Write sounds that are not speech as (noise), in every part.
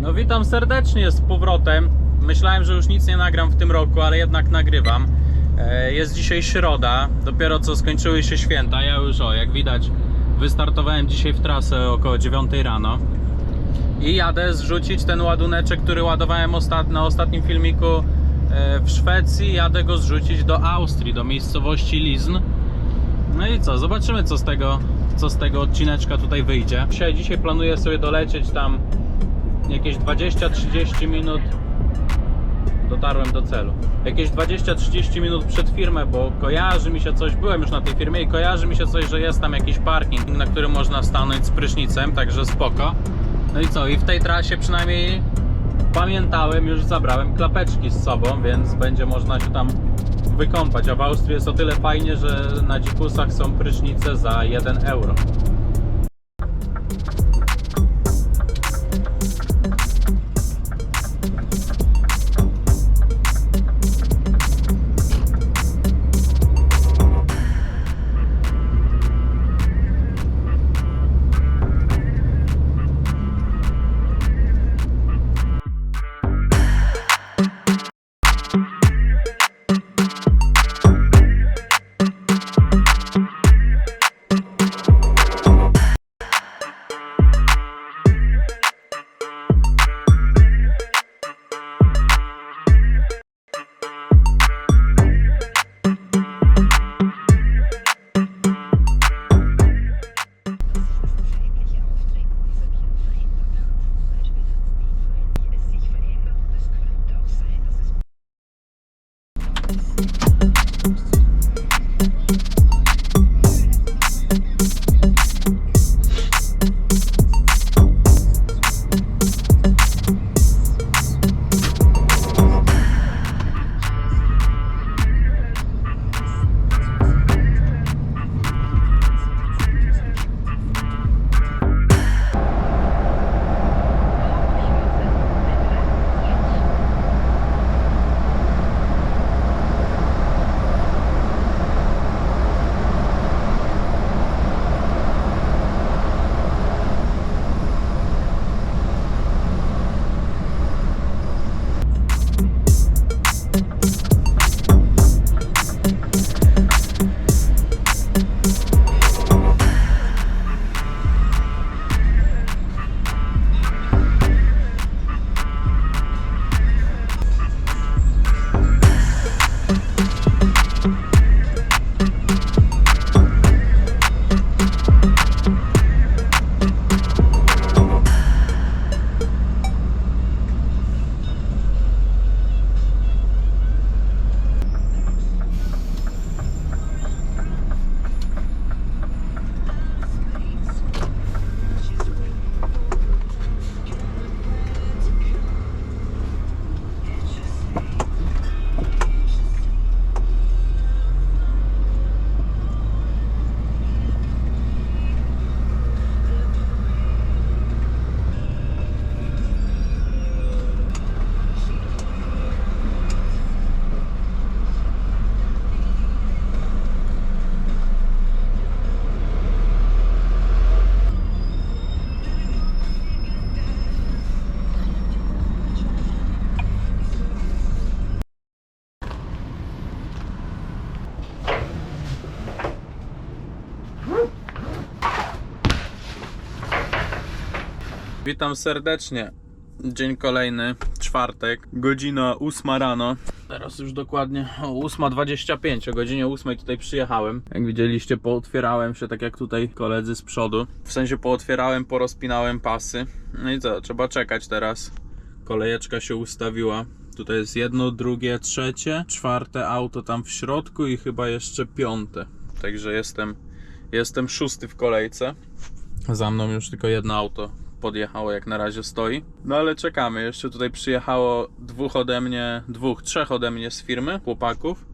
No witam serdecznie z powrotem. Myślałem, że już nic nie nagram w tym roku, ale jednak nagrywam. E, Jest dzisiaj środa, dopiero co skończyły się święta. Ja już, o, jak widać, wystartowałem dzisiaj w trasę około 9 rano. I jadę zrzucić ten ładuneczek, który ładowałem na ostatnim filmiku e, w Szwecji. Jadę go zrzucić do Austrii, do miejscowości Lizn. No i co, zobaczymy co z tego, co z tego odcineczka tutaj wyjdzie. Dzisiaj, dzisiaj planuję sobie dolecieć tam jakieś 20-30 minut dotarłem do celu. Jakieś 20-30 minut przed firmę, bo kojarzy mi się coś, byłem już na tej firmie i kojarzy mi się coś, że jest tam jakiś parking, na którym można stanąć z prysznicem, także spoko. No i co, i w tej trasie przynajmniej pamiętałem, już zabrałem klapeczki z sobą, więc będzie można się tam wykąpać. A w Austrii jest o tyle fajnie, że na dzikusach są prysznice za 1 euro. Witam serdecznie. Dzień kolejny, czwartek, godzina 8 rano. Teraz już dokładnie o 8.25, o godzinie 8 tutaj przyjechałem. Jak widzieliście, pootwierałem się tak jak tutaj koledzy z przodu. W sensie pootwierałem, porozpinałem pasy. No i co, trzeba czekać teraz. Kolejeczka się ustawiła. Tutaj jest jedno, drugie, trzecie, czwarte auto tam w środku i chyba jeszcze piąte. Także jestem, jestem szósty w kolejce. Za mną już tylko jedno auto podjechało, jak na razie stoi. No ale czekamy. Jeszcze tutaj przyjechało dwóch ode mnie, dwóch, trzech ode mnie z firmy, chłopaków.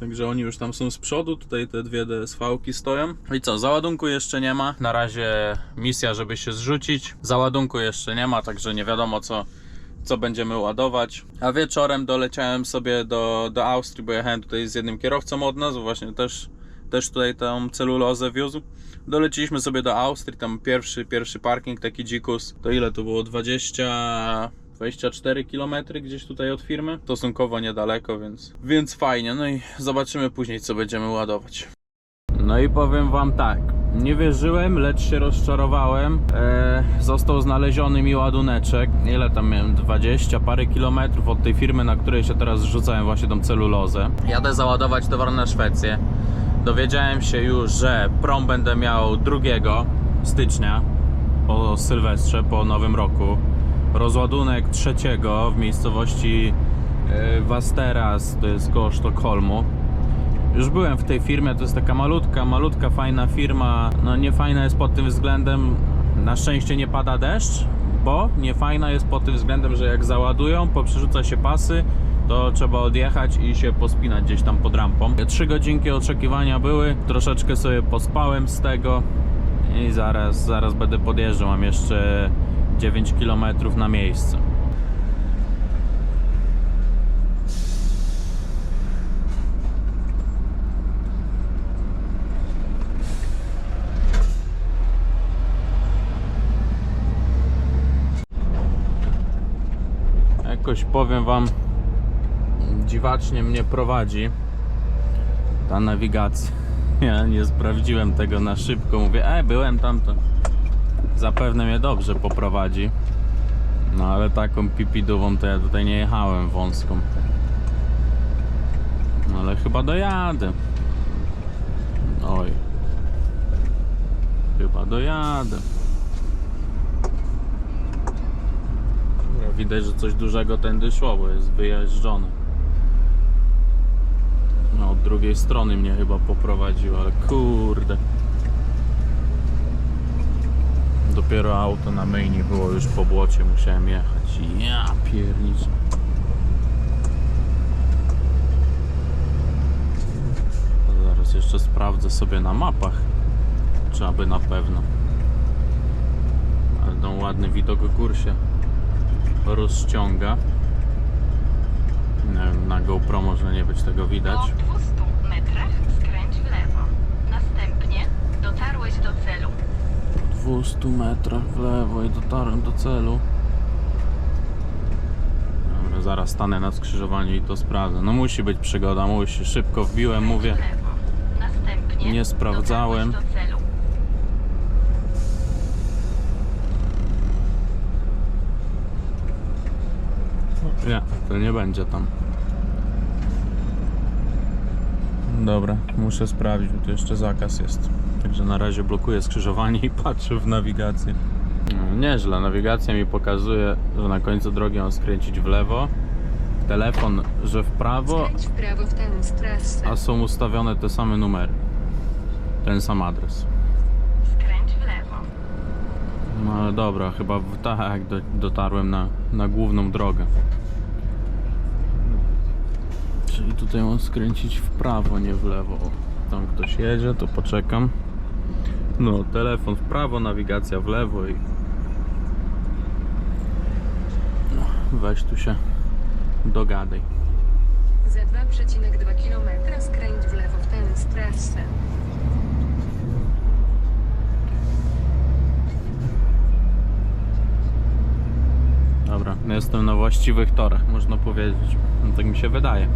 Także oni już tam są z przodu, tutaj te dwie DSV-ki stoją. I co, załadunku jeszcze nie ma. Na razie misja, żeby się zrzucić. Załadunku jeszcze nie ma, także nie wiadomo co, co będziemy ładować. A wieczorem doleciałem sobie do, do Austrii, bo jechałem tutaj z jednym kierowcą od nas, właśnie też, też tutaj tą celulozę wiózł. Doleciliśmy sobie do Austrii, tam pierwszy, pierwszy parking, taki dzikus. To ile to było? 20... 24 km gdzieś tutaj od firmy. Stosunkowo niedaleko, więc, więc fajnie. No i zobaczymy później, co będziemy ładować. No i powiem wam tak. Nie wierzyłem, lecz się rozczarowałem. E, został znaleziony mi ładuneczek. Ile tam miałem? 20 parę kilometrów od tej firmy, na której się teraz zrzucałem właśnie tą celulozę. Jadę załadować towar na Szwecję. Dowiedziałem się już, że prom będę miał 2 stycznia po Sylwestrze, po Nowym Roku. Rozładunek trzeciego w miejscowości e, Vasteras, to jest koło Sztokholmu. Już byłem w tej firmie, to jest taka malutka, malutka, fajna firma. No nie fajna jest pod tym względem, na szczęście nie pada deszcz, bo nie fajna jest pod tym względem, że jak załadują, poprzerzuca się pasy, to trzeba odjechać i się pospinać gdzieś tam pod rampą. Trzy godzinki oczekiwania były, troszeczkę sobie pospałem z tego i zaraz, zaraz będę podjeżdżał. Mam jeszcze 9 km na miejsce. Jakoś powiem wam, dziwacznie mnie prowadzi ta nawigacja. Ja (laughs) nie sprawdziłem tego na szybko. Mówię, e, byłem tam, to zapewne mnie dobrze poprowadzi. No ale taką pipidową to ja tutaj nie jechałem wąską. No ale chyba dojadę. Oj. Chyba dojadę. Dobra, Widać, że coś dużego tędy szło, bo jest wyjeżdżone. No, od drugiej strony mnie chyba poprowadziło, ale kurde. Dopiero auto na mainie było już po błocie, musiałem jechać. Ja pierniczę. Zaraz jeszcze sprawdzę sobie na mapach, czy aby na pewno. Ale ten ładny widok gór się rozciąga. Wiem, na GoPro może nie być tego widać. Po 200 metrach skręć w lewo. Następnie dotarłeś do celu. 200 metrach w lewo i dotarłem do celu. Dobra, zaraz stanę na skrzyżowaniu i to sprawdzę. No musi być przygoda, musi. Szybko wbiłem, mówię. Następnie Nie sprawdzałem. dotarłeś do celu. Nie, to nie będzie tam. Dobra, muszę sprawdzić, bo tu jeszcze zakaz jest. Także na razie blokuję skrzyżowanie i patrzę w nawigację. No, nieźle, nawigacja mi pokazuje, że na końcu drogi mam skręcić w lewo. Telefon, że w prawo, Skręć w prawo w tę trasę. a są ustawione te same numery. Ten sam adres. Skręć w lewo. No ale dobra, chyba w, tak do, dotarłem na, na główną drogę. Tutaj mam skręcić w prawo, nie w lewo. Tam ktoś jedzie, to poczekam. No, telefon w prawo, nawigacja w lewo i... No, weź tu się dogadaj. Za 2,2 km skręć w lewo w tę trasę. Dobra, jestem na właściwych torach, można powiedzieć. No, tak mi się wydaje.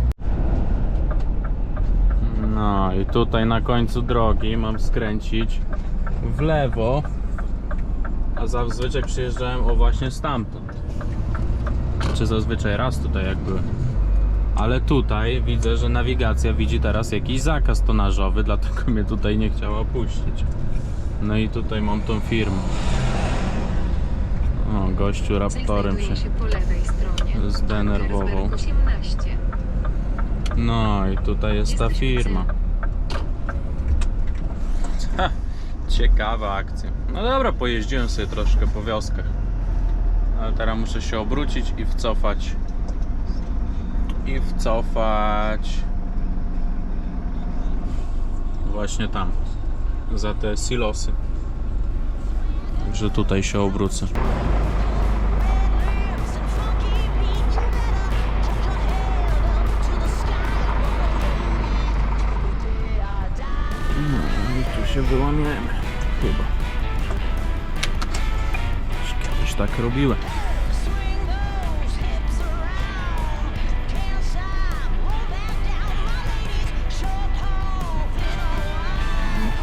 No i tutaj na końcu drogi mam skręcić w lewo, a zazwyczaj przyjeżdżałem o właśnie stamtąd. Czy zazwyczaj raz tutaj jak byłem. Ale tutaj widzę, że nawigacja widzi teraz jakiś zakaz tonażowy, dlatego mnie tutaj nie chciała puścić. No i tutaj mam tą firmę. O, gościu raptorem się się po lewej stronie. zdenerwował. Numer 18. No i tutaj jest ta firma. Ha, ciekawa akcja. No dobra, pojeździłem sobie troszkę po wioskach. Ale teraz muszę się obrócić i wcofać. I wcofać. Właśnie tam. Za te silosy. Także tutaj się obrócę. się wyłamiemy. Chyba. Już kiedyś tak robiłem.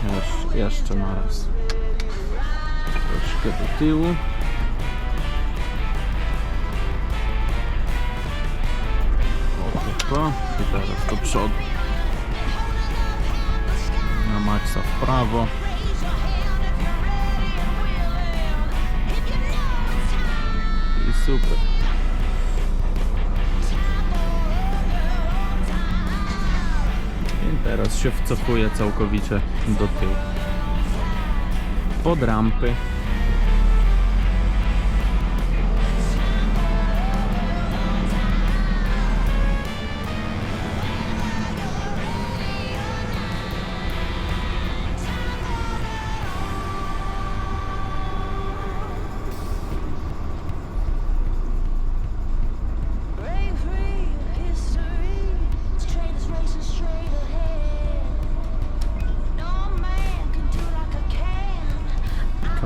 Jeszcze, jeszcze na raz. Troszkę do tyłu. O, opa. I teraz do przodu. W prawo. I super. I teraz się wcofuję całkowicie do tyłu. Pod rampy.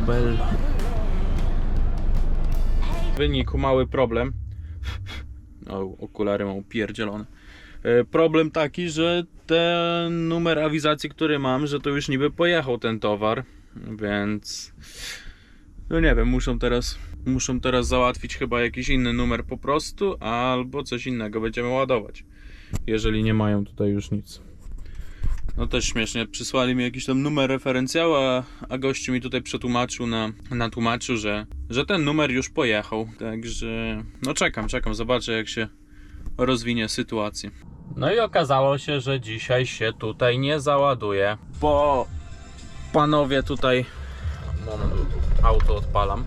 Can. kabel. W wyniku mały problem. O, okulary mam upierdzielone. E, Problem taki, że ten numer awizacji, który mam, że to już niby pojechał ten towar, więc no nie wiem, muszą teraz muszą teraz załatwić chyba jakiś inny numer po prostu, albo coś innego będziemy ładować. Jeżeli nie mają tutaj już nic. No też śmiesznie, przysłali mi jakiś tam numer referencjału, a, a gościu mi tutaj przetłumaczył na, na tłumaczu, że, że ten numer już pojechał. Także no czekam, czekam, zobaczę jak się rozwinie sytuacja. No i okazało się, że dzisiaj się tutaj nie załaduje, bo panowie tutaj... Moment, auto odpalam.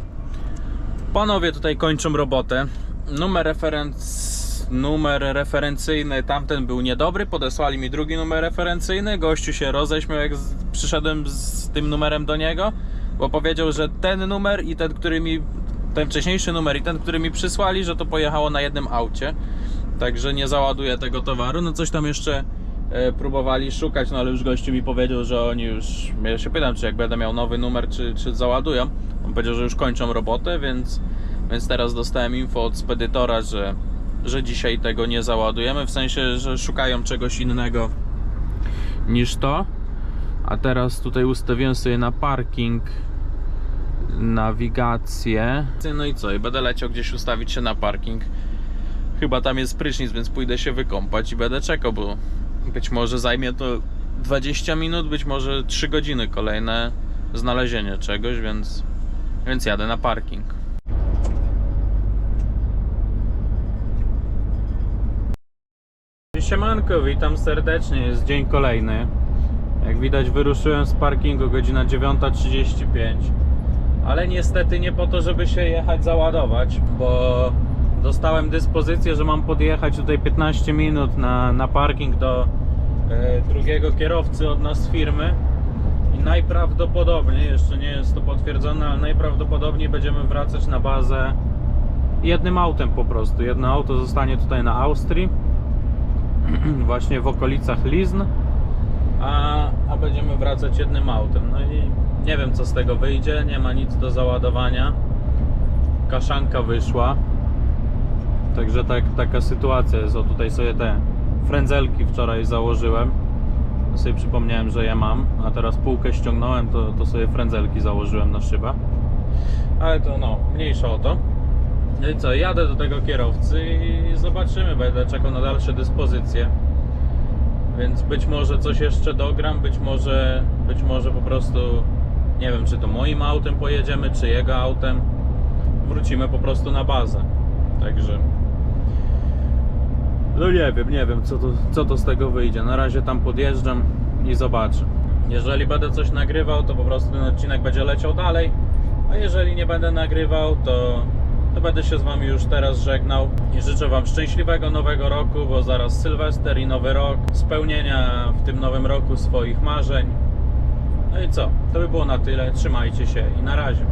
Panowie tutaj kończą robotę. Numer referenc... Numer referencyjny tamten był niedobry, podesłali mi drugi numer referencyjny. Gościu się roześmiał, jak z... przyszedłem z tym numerem do niego, bo powiedział, że ten numer i ten, który mi. Ten wcześniejszy numer i ten, który mi przysłali, że to pojechało na jednym aucie. Także nie załaduję tego towaru. No coś tam jeszcze e, próbowali szukać, no ale już gościu mi powiedział, że oni już. Ja się pytam, czy jak będę miał nowy numer, czy, czy załadują. On powiedział, że już kończą robotę, więc, więc teraz dostałem info od spedytora, że, że dzisiaj tego nie załadujemy. W sensie, że szukają czegoś innego niż to. A teraz tutaj ustawiłem sobie na parking nawigację. No i co? I będę leciał gdzieś ustawić się na parking. Chyba tam jest prysznic, więc pójdę się wykąpać i będę czekał, bo być może zajmie to 20 minut, być może 3 godziny kolejne znalezienie czegoś, więc, więc jadę na parking. Siemanko, witam serdecznie, jest dzień kolejny. Jak widać wyruszyłem z parkingu godzina 9.35 Ale niestety nie po to, żeby się jechać załadować Bo dostałem dyspozycję, że mam podjechać tutaj 15 minut na, na parking do e, drugiego kierowcy od nas firmy. I najprawdopodobniej, jeszcze nie jest to potwierdzone, ale najprawdopodobniej będziemy wracać na bazę jednym autem po prostu. Jedno auto zostanie tutaj na Austrii (clears throat) Właśnie w okolicach Lizn a, a będziemy wracać jednym autem. No i nie wiem co z tego wyjdzie, nie ma nic do załadowania. Kaszanka wyszła. Także tak, taka sytuacja jest. O tutaj sobie te frędzelki wczoraj założyłem. Sobie przypomniałem, że je mam, a teraz półkę ściągnąłem, to, to sobie frędzelki założyłem na szybę. Ale to no, mniejsza o to. No i co, jadę do tego kierowcy i zobaczymy, będę czekał na dalsze dyspozycje. Więc być może coś jeszcze dogram, być może, być może po prostu nie wiem, czy to moim autem pojedziemy, czy jego autem. Wrócimy po prostu na bazę. Także no nie wiem, nie wiem co to, co to z tego wyjdzie. Na razie tam podjeżdżam i zobaczę. Jeżeli będę coś nagrywał, to po prostu ten odcinek będzie leciał dalej. A jeżeli nie będę nagrywał, to, to będę się z Wami już teraz żegnał. I życzę Wam szczęśliwego nowego roku, bo zaraz Sylwester i nowy rok. Spełnienia w tym nowym roku swoich marzeń. No i co? To by było na tyle. Trzymajcie się i na razie.